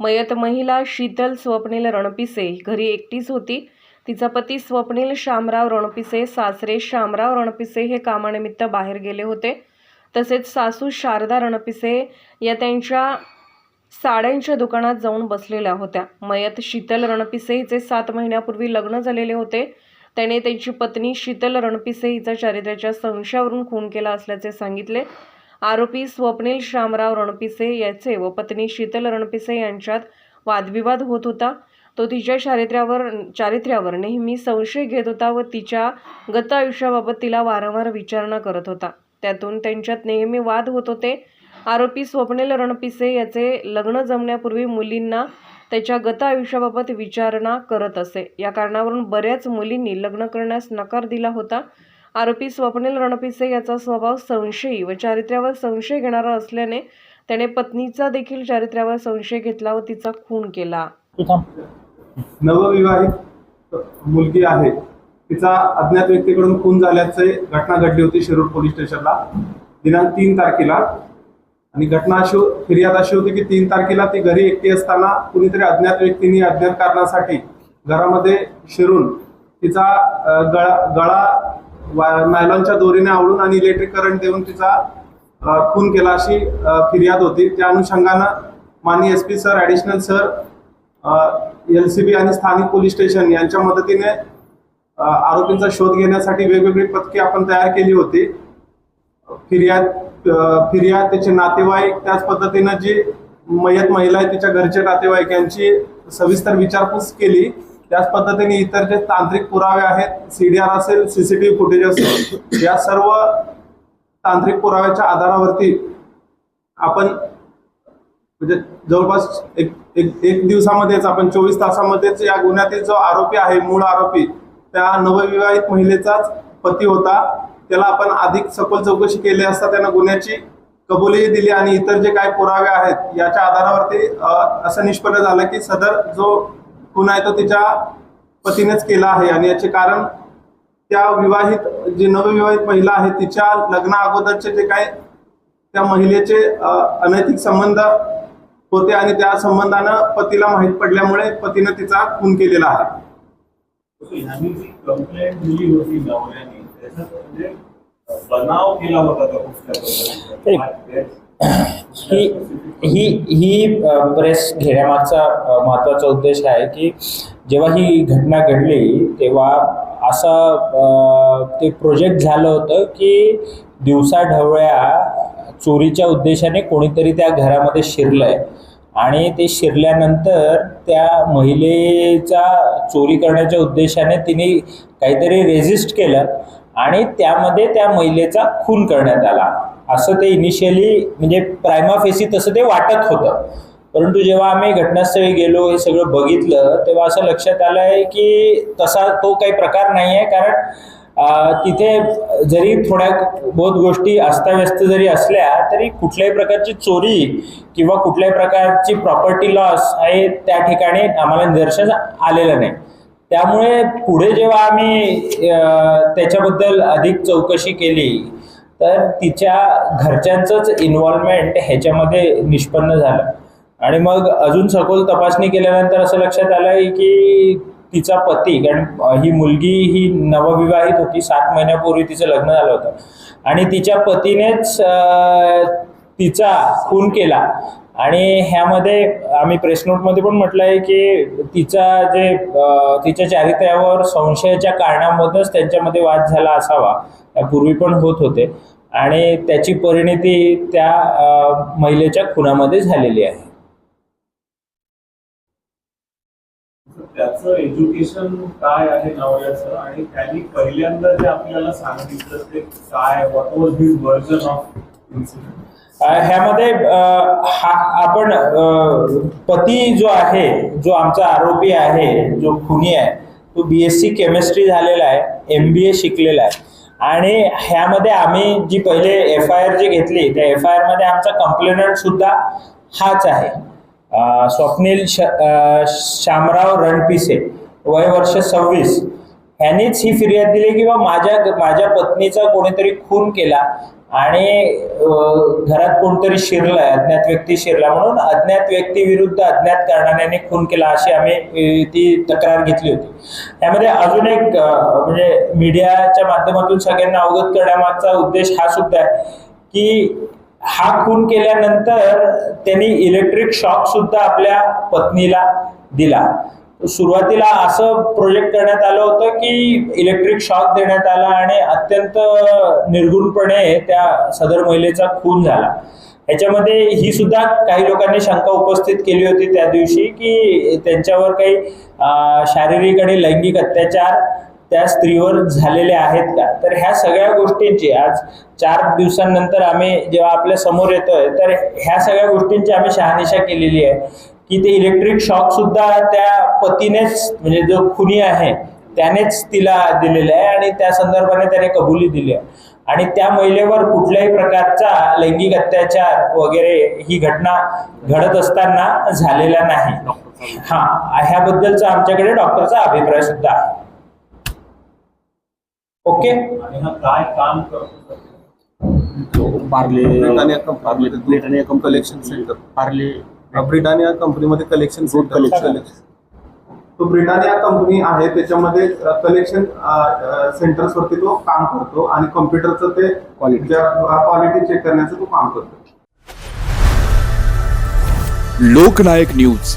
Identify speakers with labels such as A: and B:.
A: मयत महिला शीतल स्वप्नील रणपिसे. घरी एकटीच होती. तिचा पती स्वप्नील शामराव रणपिसे सासरे शामराव रणपिसे हे कामानिमित्त बाहेर गेले होते. तसेच सासू शारदा रणपिसे या त्यांच्या साड्यांच्या दुकानात जाऊन बसलेल्या होत्या. मयत शीतल रणपिसे हिचे सात महिन्यापूर्वी लग्न झालेले होते. त्याने त्यांची पत्नी शीतल रणपिसे हिचा चारित्र्याच्या संशयावरून खून केला असल्याचे सांगितले. आरोपी स्वप्नील श्यामराव रणपिसे याचे व पत्नी शीतल रणपिसे यांच्यात वादविवाद होत होता. तो तिच्या चारित्र्यावर चारित्र्यावर नेहमी संशय घेत होता व तिच्या गत आयुष्याबाबत तिला वारंवार विचारणा करत होता. त्यातून त्यांच्यात नेहमी वाद होत होते. आरोपी स्वप्नील रणपिसे याचे लग्न जमण्यापूर्वी मुलींना त्याच्या गत आयुष्याबाबत विचारणा करत असे. या कारणावरून बऱ्याच मुलींनी लग्न करण्यास नकार दिला होता. आरोपी स्वप्नील रणपिसे याचा स्वभाव संशयी व चारित्र्यावर संशय घेणारा असल्याने त्याने पत्नीचा देखील चारित्र्यावर संशय घेतला व तिचा खून केला.
B: नवविवाहित मुलगी आहे. तिचा अज्ञात व्यक्तीकडून खून झाल्याचे घटना घडली होती शिरूर पोलीस स्टेशनला. दिनांक तीन तारखेला. आणि घटना अशी फिर्याद अशी होती की तीन तारखेला ती घरी एकटी असताना कुणीतरी अज्ञात व्यक्तींनी अज्ञात कारणासाठी घरामध्ये शिरून तिचा गळा गळा नायलॉनच्या दोरीने आवळून आणि इलेक्ट्रिक करंट देऊन तिचा खून केला अशी फिर्याद होती. त्या अनुषंगानं माननीय S P sir additional sir L C B आणि स्थानिक पोलीस स्टेशन यांच्या मदतीने आरोपींचा शोध घेण्यासाठी वेगवेगळी पथके आपण तयार केली होती. फिर्याद फिर्याद त्याचे नातेवाईक त्याच पद्धतीनं जी मयत महिला आहे तिच्या घरचे नातेवाईक यांची सविस्तर विचारपूस केली. त्याच पद्धतीने इतर जे तांत्रिक पुरावे आहेत सीडीआर असेल सीसीटीव्ही फुटेज असेल या सर्व तांत्रिक पुराव्याच्या आधारावरती आपण म्हणजे जवळपास एक एक एक दिवसामध्येच आपण चोवीस तासामध्येच या गुन्ह्यातील जो आरोपी आहे मूळ आरोपी त्या नवविवाहित महिलेचाच पती होता. त्याला आपण अधिक सखोल चौकशी केली असता त्यानं गुन्ह्याची कबुलीही दिली आणि इतर जे काही पुरावे आहेत याच्या आधारावरती असं निष्पन्न झालं की सदर जो खून आहे तो तिच्या पतीनेच केला आहे. आणि याचे कारण त्या विवाहित जी नवविवाहित महिला आहे तिच्या लग्ना अगोदरचे जे काही त्या महिलेचे अनैतिक संबंध होते आणि त्या संबंधानं पतीला माहीत पडल्यामुळे पतीनं तिचा खून केलेला आहे.
C: बनाव केला होता
D: ही ही ही प्रेस घेण्यामागचा महत्त्वाचा उद्देश आहे की जेव्हा ही घटना घडली तेव्हा असं ते प्रोजेक्ट झालं होतं की दिवसा ढवळ्या चोरीच्या उद्देशाने कोणीतरी त्या घरामध्ये शिरलंय. आणि ते शिरल्यानंतर त्या महिलेचा चोरी करण्याच्या उद्देशाने तिने काहीतरी रेजिस्ट केलं आणि त्यामध्ये त्या महिलेचा खून करण्यात आला. असं ते इनिशियली म्हणजे प्रायमा फेसी तसं ते वाटत होतं. परंतु जेव्हा आम्ही घटनास्थळी गेलो हे सगळं बघितलं तेव्हा असं लक्षात आलं आहे की तसा तो काही प्रकार नाही आहे कारण तिथे जरी थोड्या बहुत गोष्टी अस्ताव्यस्त जरी असल्या तरी कुठल्याही प्रकारची चोरी किंवा कुठल्याही प्रकारची प्रॉपर्टी लॉस हे त्या ठिकाणी आम्हाला निदर्शन आलेलं नाही. त्यामुळे पुढे जेव्हा आम्ही त्याच्याबद्दल अधिक चौकशी केली तर तिच्या घरच्यांचंच इन्व्हॉल्वमेंट ह्याच्यामध्ये निष्पन्न झालं. आणि मग अजून सखोल तपासणी केल्यानंतर असं लक्षात आलं की तिचा पती कारण ही मुलगी ही नवविवाहित होती सात महिन्यापूर्वी तिचं लग्न झालं होतं. आणि तिच्या पतीनेच तिचा खून केला. आणि ह्यामध्ये आम्ही प्रेस नोटमध्ये पण म्हटलं आहे की तिचा जे तिच्या चारित्र्यावर संशयाच्या कारणामधूनच त्यांच्यामध्ये वाद झाला असावा. पूर्वी पण होत होते. आणि त्याची परिणिती त्या महिलेच्या खुनामध्ये झालेली आहे.
C: त्याचं एज्युकेशन काय आहे नवऱ्याचं? आणि त्यांनी पहिल्यांदा जे आपल्याला सांगितलं ते काय? What was his version of incident
D: ह्यामध्ये हा आपण पती जो आहे जो आमचा आरोपी आहे जो खुनी आहे तो बी एस सी केमिस्ट्री झालेला आहे एम बी ए शिकलेला आहे. आणि ह्यामध्ये आम्ही जी पहिले एफ आय आर जी घेतली त्या एफ आय आरमध्ये आमचा कंप्लेनंट सुद्धा हाच आहे. स्वप्नील श शामराव रणपिसे वय वर्ष सव्वीस. ह्यानीच ही फिर्याद दिली की बा माझ्या माझ्या पत्नीचा कोणीतरी खून केला आणि घरात कोणतरी शिरलाय अज्ञात व्यक्ती शिरला म्हणून अज्ञात व्यक्ती विरुद्ध अज्ञात कारणाने खून केला अशी आम्ही ती तक्रार घेतली होती. यामध्ये अजून एक म्हणजे मीडियाच्या माध्यमातून सगळ्यांना अवगत करण्यामागचा उद्देश हा सुद्धा आहे की हा खून केल्यानंतर त्यांनी इलेक्ट्रिक शॉक सुद्धा आपल्या पत्नीला दिला. सुरुवातीला असं प्रोजेक्ट करण्यात आलं होतं की इलेक्ट्रिक शॉक देण्यात आला आणि अत्यंत निर्गुणपणे त्या सदर महिलेचा खून झाला. ह्याच्यामध्ये ही सुद्धा काही लोकांनी शंका उपस्थित केली होती त्या दिवशी की त्यांच्यावर काही शारीरिक आणि लैंगिक अत्याचार त्या स्त्रीवर झालेले आहेत का? तर ह्या सगळ्या गोष्टींची आज चार दिवसांनंतर आम्ही जेव्हा आपल्यासमोर येतोय तर ह्या सगळ्या गोष्टींची आम्ही शहानिशा केलेली आहे. की ते इलेक्ट्रिक शॉक सुद्धा त्या पतीनेच म्हणजे जो खुनी आहे त्यानेच तिला दिलेला आहे आणि त्या संदर्भाने त्याने कबुली दिली आहे. आणि त्या महिलेवर कुठल्याही प्रकारचा लैंगिक अत्याचार वगैरे ही घटना घडत असताना झालेला नाही. हा ह्याबद्दलचा आमच्याकडे डॉक्टरचा अभिप्राय सुद्धा आहे. ओके?
C: काय काम करतो?
E: Parle
B: collection centre
E: Parle
B: Britannia कंपनीमध्ये कलेक्शन
E: Good collection.
B: तो ब्रिटानिया कंपनी आहे त्याच्यामध्ये कलेक्शन सेंटर्स वरती तो काम करतो आणि कम्प्युटरचं ते
E: Quality.
B: क्वालिटी चेक करण्याचं तो काम करतो
F: लोकनायक न्यूज